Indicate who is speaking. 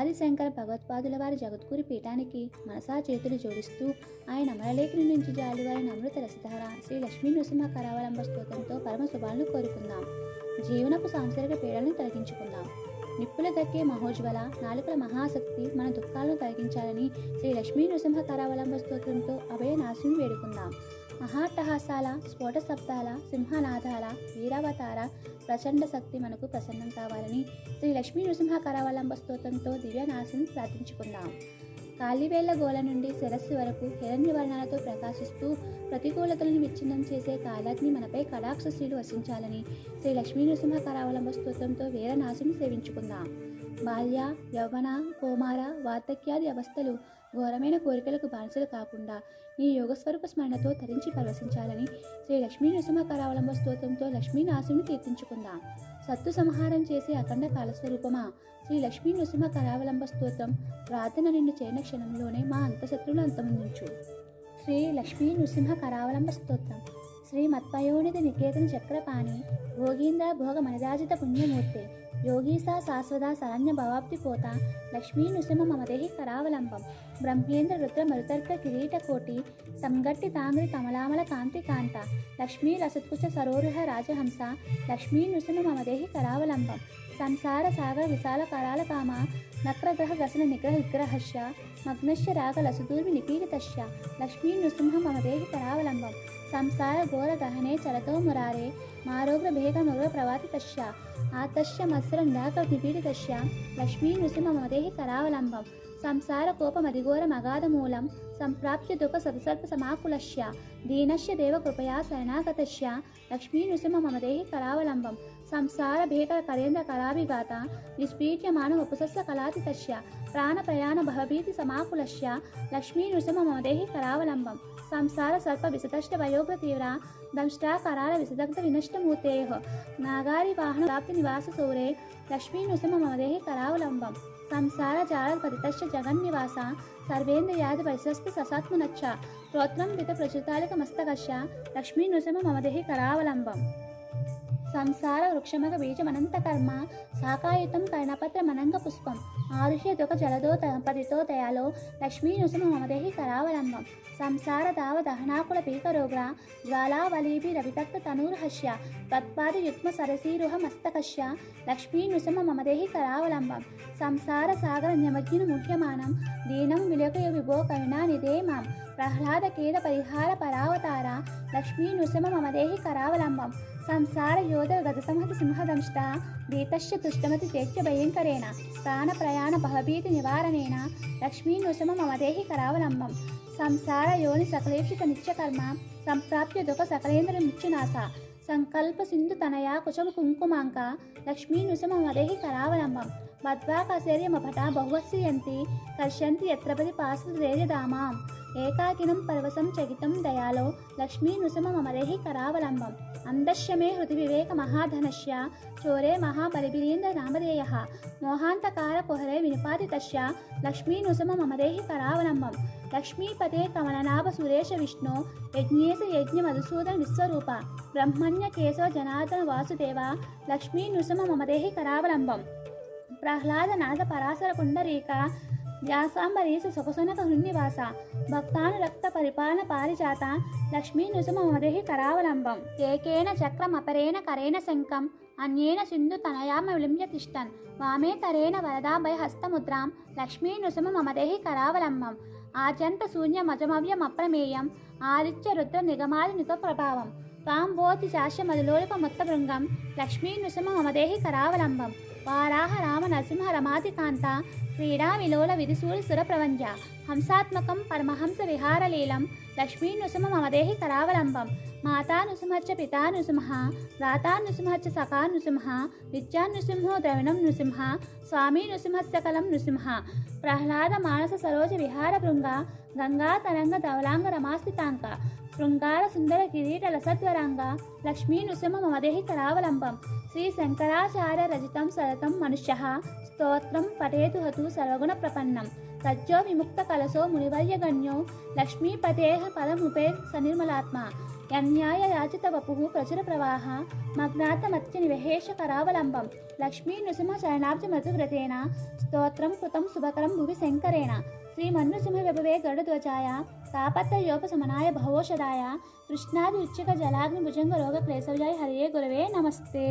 Speaker 1: ఆదిశంకర భగవత్పాదుల వారి జగద్గురి పీఠానికి మనసా చేతులు జోడిస్తూ ఆయన అమరలేఖని నుంచి జాలివారిన అమృత రసధార శ్రీ లక్ష్మీ నృసింహ కరావలంబ స్తోత్రంతో పరమ శుభాలను కోరుకుందాం. జీవనపు సాంసారిక పీడలను తొలగించుకుందాం. నిప్పుల దక్కే మహోజ్వల నాలుకల మహాశక్తి మన దుఃఖాలను తొలగించాలని శ్రీ లక్ష్మీ నృసింహ కరావలంబ స్తోత్రంతో అభయ నాశిని వేడుకుందాం. మహాట్టహాసాల స్ఫోట శబ్దాల సింహనాదాల వీరావతార ప్రచండ శక్తి మనకు ప్రసన్నం కావాలని శ్రీ లక్ష్మీ నృసింహ కరావలంబ స్తోత్రంతో దివ్యనాశిని ప్రార్థించుకుందాం. కాలివేళ్ళ గోల నుండి శిరస్సు వరకు హిరణ్య వర్ణాలతో ప్రకాశిస్తూ ప్రతికూలతలను విచ్ఛిన్నం చేసే కాలాగ్ని మనపై కటాక్ష శ్రీలు వసించాలని శ్రీ లక్ష్మీ నృసింహ కరావలంబ స్తోత్రంతో వీరనాశిని సేవించుకుందాం. బాల్య యవ్వన కోమార వార్ధక్యాది అవస్థలు ఘోరమైన కోరికలకు బానిసలు కాకుండా ఈ యోగస్వరూప స్మరణతో తరించి పరవశించాలని శ్రీ లక్ష్మీ నృసింహ కరావలంబ స్తోత్రంతో లక్ష్మీ నాశిని కీర్తించుకుందాం. సత్తు సంహారం చేసే అఖండ కాలస్వరూపమా? శ్రీ లక్ష్మీ నృసింహ కరావలంబ స్తోత్రం ప్రార్థన నిన్ను చేయన క్షణంలోనే మా అంతశత్రులు అంతమందించు. శ్రీ లక్ష్మీ నృసింహ కరావలంబ స్తోత్రం శ్రీ మత్పయోనిధి నికేతన చక్రపాణి భోగీంద్ర భోగ మనరాజిత పుణ్యమూర్తి యోగీసా శాశ్వత శరణ్య భవాబ్ది పోత లక్ష్మీ నృసింహ మమదేహి కరావలంబం బ్రహ్మేంద్ర రుద్ర మరుతర్క కిరీట కోటి సంగట్టి తాంగ్రి కమలామల కాంతి కాంత లక్ష్మీ రసత్కుచ సరోరుహ రాజహంస లక్ష్మీ నృసింహ మమదేహి కరావలంబం సంసార సాగర విశాల కరాల కామ నక్రగ్రహ గసన నిగ్రహ విగ్రహస్య మగ్నశ్య రాగ లక్ష్మీ నృసింహ మమదేహి కరావలంబం సంసార ఘోర గహనే కోపమధిఘోర మగాధ మూలం సంప్రాప్య దుఃఖ సదసర్ప సమాకులశ్య దీనశ్య దేవ కృపయా శరణాగతస్య లక్ష్మీ నృసింహ మమదేహి కరావలంబం సంసార భేకర కరేంద్ర కరాభిగాత నిష్పీడ్యమాన ఉపసస్య కళాతితస్య ప్రాణ ప్రయాణ భవభీతి సమాకులశ్య లక్ష్మీ నృసింహ మమదేహి కరావలంబం సంసార సర్ప విశదష్ట వయోగ్ర తీవ్ర దంష్టా కరాల విసదగ్ధ వినష్ట నాగారి వాహన ప్రాప్తి నివాస సౌరే లక్ష్మీ నృసింహ మమదేహి కరావలంబం సంసార జాల పతితశ్చ సంసార వృక్షమగ బీజమనంత కర్మ సాకాయుతం కర్ణపత్ర మనంగ పుష్పం. ఆరుహ్య జలదో పదితో దయాలో లక్ష్మీ నృసింహ మమదేహి కరావలంబం. సంసార దావ దహనాకుల పీకరోగ్ర జ్వాలావలీభి రవితక్త తనూర్హస్య తత్పాది యుగ్మ సరసీరుహ మస్తకస్య లక్ష్మీ నృసింహ మమదేహి కరావలంబం. సంసార సాగర న్యమగ్న ముహ్యమానం దీనం విలకయ విభో కరుణానిదే మాం ప్రహ్లాద కేద పరిహార పరావతార లక్ష్మీ నృసింహ మమదేహి కరావలంబం. సంసార యోధ గజసంహత సింహదంష్ట. దీతశ్చ తుష్టమతి తేజ్య భయంకరేణ. ప్రాణ ప్రయాణ భవభీతి నివారణేన. లక్ష్మీ నృసింహ మమదేహి కరావలంబం. సంసార యోని సకలేక్షిత నిత్యకర్మ. సంప్రాప్య దుఃఖ సకలేంద్ర మృత్యునాశ. సంకల్ప సింధు తనయా కుచమ కుంకుమాంక. లక్ష్మీ నృసింహ మమదేహి కరావలంబం. మధ్వాకశర్యమపట బహువస్యంతి కర్షంతి యత్రపతి పాసరేజదామాం ఏకాకినం పర్వసం చగితం దయాలో లక్ష్మీ నృసింహ మమదేహి కరావలంబం. అందశ్యమే హృది వివేక మహాధనస్య చోరే మహాబలిబిరీంద్ర నామధేయ. మోహాంతకార కుహరే వినిపాతి వినిపాతితస్య లక్ష్మీ నృసింహ మమదేహి కరావలంబం. లక్ష్మీపతే కమలనాభ సురేష విష్ణు. యజ్ఞేశ యజ్ఞ మధుసూదన విశ్వరూప బ్రహ్మణ్య కేశవ జనార్దన వాసుదేవ. లక్ష్మీ నృసింహ కరావలంబం. ప్రహ్లాద నాద పరాశర పుండరీక వ్యాసాంబరీసు సుఖసునక హృన్నివాస భక్తాను రక్త పరిపాలన పారిజాత లక్ష్మీ నృసుమ మమదేహి కరావలంబం ఏకేన చక్రమపరేణ కరేణ శంఖం అన్యేన సింధు తనయామ విలింబ్య తిష్టన్ వామే తరేణ వరదాభయ హస్తముద్రాం లక్ష్మీ నృసుమ మమదేహి కరావలంబం ఆచంత ఆద్యంత శూన్యమజమవ్యమప్రమేయం ఆదిత్య రుద్ర నిగమాది నిత ప్రభావం తాంబోతి చాశ్య మధులోలిక మొత్త బృంగం లక్ష్మీ నృసుమ మమదేహి కరావలంబం వారాహ రామ నరసింహ రమాతికాంత క్రీడా విలోల విధిసూరి సురప్రవంజ హంసాత్మకం పరమహంస విహారలీలం లక్ష్మీ నృసింహ మమదేహి కరావలంబం మాతా నృసింహచ్చ పితా నృసింహ భ్రాతా నృసింహచ్చ సఖా నృసింహ విద్యా నృసింహో ద్రవిణం నృసింహ స్వామి నృసింహస్యకలం నృసింహ. ప్రహ్లాద మానస సరోజ విహార భృంగ గంగా తరంగ ధవలాంగ రమాస్థితాంక శృంగార సుందర కిరీట లసద్వరాంగ లక్ష్మీ నృసింహ మమదేహి కరావలంబం శ్రీ శంకరాచార్య రచితం సరతం మనుష్య స్తోత్రం పఠేతు హతు సర్వగుణ ప్రపన్నం. తజ్జో విముక్త కలసో మునివర్యగణ్యో లక్ష్మీపతేహ పదముపే సనిర్మలాత్మ అన్యాయ యాచిత వపు ప్రచుర ప్రవాహ మగ్నాతమత్య నివహేష కరావలంబం లక్ష్మీ నృసింహ శరణాబ్జ మృతువ్రతేన స్తోత్రం కృతం శుభకరం భువి శంకరేణ శ్రీమన్నుసింహ విభవే గరుడధ్వజాయ తాపత్రయోపశమనాయ భవోషదాయ కృష్ణాది ఉచ్చిక జలాగ్ని భుజంగ రోగ క్లేశవ్యాయ హరియే గురవే నమస్తే